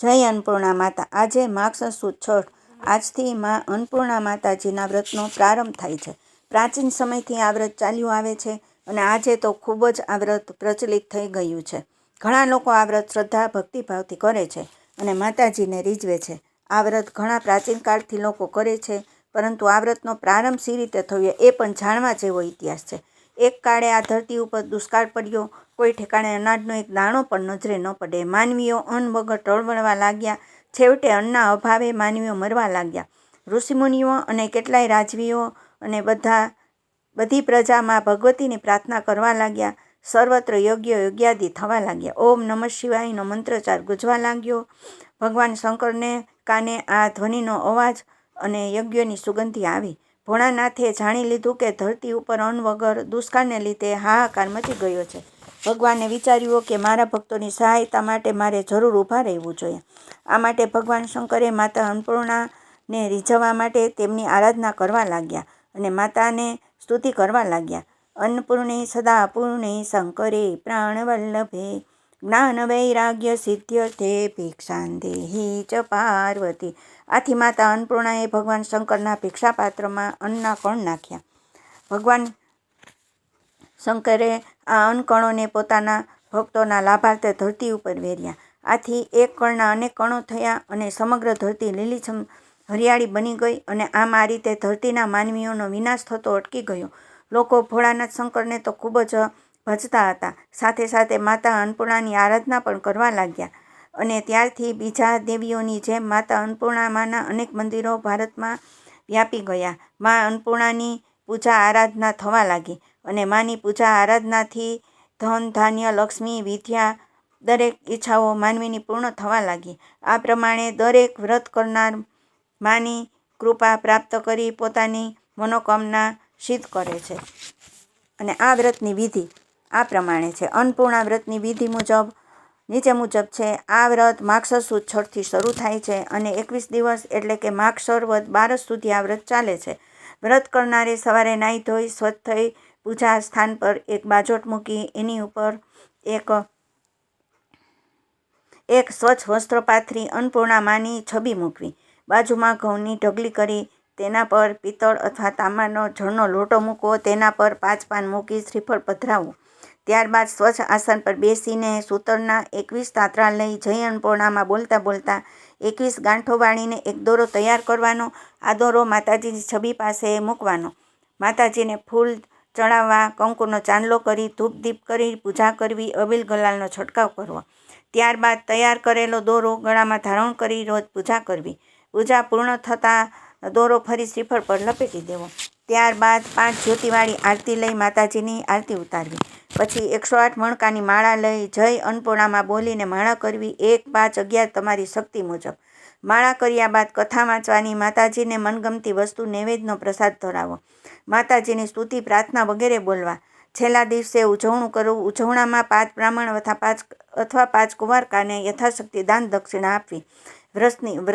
જય અન્નપૂર્ણા માતા. આજે સુદ છઠ. આજથી માં અન્નપૂર્ણા માતાજીના વ્રતનો પ્રારંભ થાય છે. પ્રાચીન સમયથી આ વ્રત ચાલ્યું આવે છે અને આજે તો ખૂબ જ આ વ્રત પ્રચલિત થઈ ગયું છે. ઘણા લોકો આ વ્રત શ્રદ્ધા, ભક્તિભાવથી કરે છે અને માતાજીને રીઝવે છે. આ વ્રત ઘણા પ્રાચીન કાળથી લોકો કરે છે, પરંતુ આ વ્રતનો પ્રારંભ સી રીતે થયો એ પણ જાણવા જેવો ઇતિહાસ છે. એક કાળે આ ધરતી ઉપર દુષ્કાળ પડ્યો. કોઈ ઠેકાણે અનાજનો એક દાણો પણ નજરે ન પડે. માનવીઓ અન્ન વગર ટળવળવા લાગ્યા. છેવટે અન્નના અભાવે માનવીઓ મરવા લાગ્યા. ઋષિમુનિઓ અને કેટલાય રાજવીઓ અને બધા, બધી પ્રજામાં ભગવતીની પ્રાર્થના કરવા લાગ્યા. સર્વત્ર યોગ્ય યોગ્યાદિ થવા લાગ્યા. ઓમ નમઃ શિવાયનો મંત્રચાર ગુજવા લાગ્યો. ભગવાન શંકરને કાને આ ધ્વનિનો અવાજ અને યજ્ઞની સુગંધી આવી. ભોળાનાથે જાણી લીધું કે ધરતી ઉપર અન્ન વગર દુષ્કાળને લીધે હાહાકાર મચી ગયો છે. ભગવાને વિચાર્યું કે મારા ભક્તોની સહાયતા માટે મારે જરૂર ઊભા રહેવું જોઈએ. આ માટે ભગવાન શંકરે માતા અન્નપૂર્ણાને રીઝવવા માટે તેમની આરાધના કરવા લાગ્યા અને માતાને સ્તુતિ કરવા લાગ્યા. અન્નપૂર્ણે સદા પૂર્ણે શંકરે પ્રાણવલ્લભે જ્ઞાન વૈરાગ્ય સિદ્ધ્યર્થે ભિક્ષાંદેહી ચ પાર્વતી. આથી માતા અન્નપૂર્ણાએ ભગવાન શંકરના ભિક્ષાપાત્રમાં અન્નના કણ નાખ્યા? ભગવાન શંકરે આ અન્નકણોને પોતાના ભક્તોના લાભાર્થે ધરતી ઉપર વેર્યા. આથી એક કણના અનેક કણો થયા અને સમગ્ર ધરતી લીલીછમ હરિયાળી બની ગઈ અને આમ આ રીતે ધરતીના માનવીઓનો વિનાશ થતો અટકી ગયો. લોકો ભોળાનાથ શંકરને તો ખૂબ જ ભજતા હતા. સાથે સાથે માતા અન્નપૂર્ણાની આરાધના પણ કરવા લાગ્યા અને ત્યારથી બીજા દેવીઓની જેમ માતા અન્નપૂર્ણામાના અનેક મંદિરો ભારતમાં વ્યાપી ગયા. મા અન્નપૂર્ણાની પૂજા આરાધના થવા લાગી અને માની પૂજા આરાધનાથી ધન, ધાન્ય, લક્ષ્મી, વિદ્યા દરેક ઈચ્છાઓ માનવીની પૂર્ણ થવા લાગી. આ પ્રમાણે દરેક વ્રત કરનાર માની કૃપા પ્રાપ્ત કરી પોતાની મનોકામના સિદ્ધ કરે છે. અને આ વ્રતની વિધિ આ પ્રમાણે છે. અન્નપૂર્ણા વ્રતની વિધિ મુજબ, નીચે મુજબ છે, આ વ્રત માક્ષર સુદ છઠથી શરૂ થાય છે અને એકવીસ દિવસ એટલે કે માગસર વ્રત બારસ સુધી આ વ્રત ચાલે છે. વ્રત કરનારે સવારે નાહી ધોઈ, સ્વચ્છ થઈ પૂજા સ્થાન પર એક બાજોટ મૂકી, એની ઉપર એક એક સ્વચ્છ વસ્ત્ર પાથરી અન્નપૂર્ણા માની છબી મૂકવી. બાજુમાં ઘઉંની ઢગલી કરી તેના પર પિત્તળ અથવા તાંબાનો જળનો લોટો મૂકવો, તેના પર પાંચ પાન મૂકી શ્રીફળ પધરાવવું. ત્યારબાદ સ્વચ્છ આસન પર બેસીને સૂતરના એકવીસ તાતરા લઈ જય અન્નપૂર્ણામાં બોલતા બોલતા એકવીસ ગાંઠો વાળીને એક દોરો તૈયાર કરવાનો, આ દોરો માતાજીની છબી પાસે મૂકવાનો. માતાજીને ફૂલ ચડાવવા કંકુનો ચાંદલો કરી ધૂપ દીપ કરી, પૂજા કરવી, અબીલ ગલાલનો છંટકાવ કરવો. ત્યારબાદ તૈયાર કરેલો દોરો ગળામાં ધારણ કરી રોજ પૂજા કરવી. પૂજા પૂર્ણ થતાં દોરો ફરી શ્રીફળ પર લપેટી દેવો. ત્યારબાદ પાંચ જ્યોતિવાળી આરતી લઈ માતાજીની આરતી ઉતારવી. પછી એકસો આઠ મણકાની માળા લઈ જય અન્નપૂર્ણામાં બોલીને માળા કરવી એક પાંચ અગિયાર તમારી શક્તિ મુજબ. માળા કર્યા બાદ કથા વાંચવાની માતાજીને મનગમતી વસ્તુ નૈવેદ્યનો પ્રસાદ ધરાવો. માતાજીની સ્તુતિ, પ્રાર્થના વગેરે બોલવા. છેલ્લા દિવસે ઉજવણું કરવું, ઉજવણામાં પાંચ બ્રાહ્મણ અથવા પાંચ અથવા પાંચ કુંવારકાને યથાશક્તિ દાન દક્ષિણા આપવી. વ્રતની, વ્રત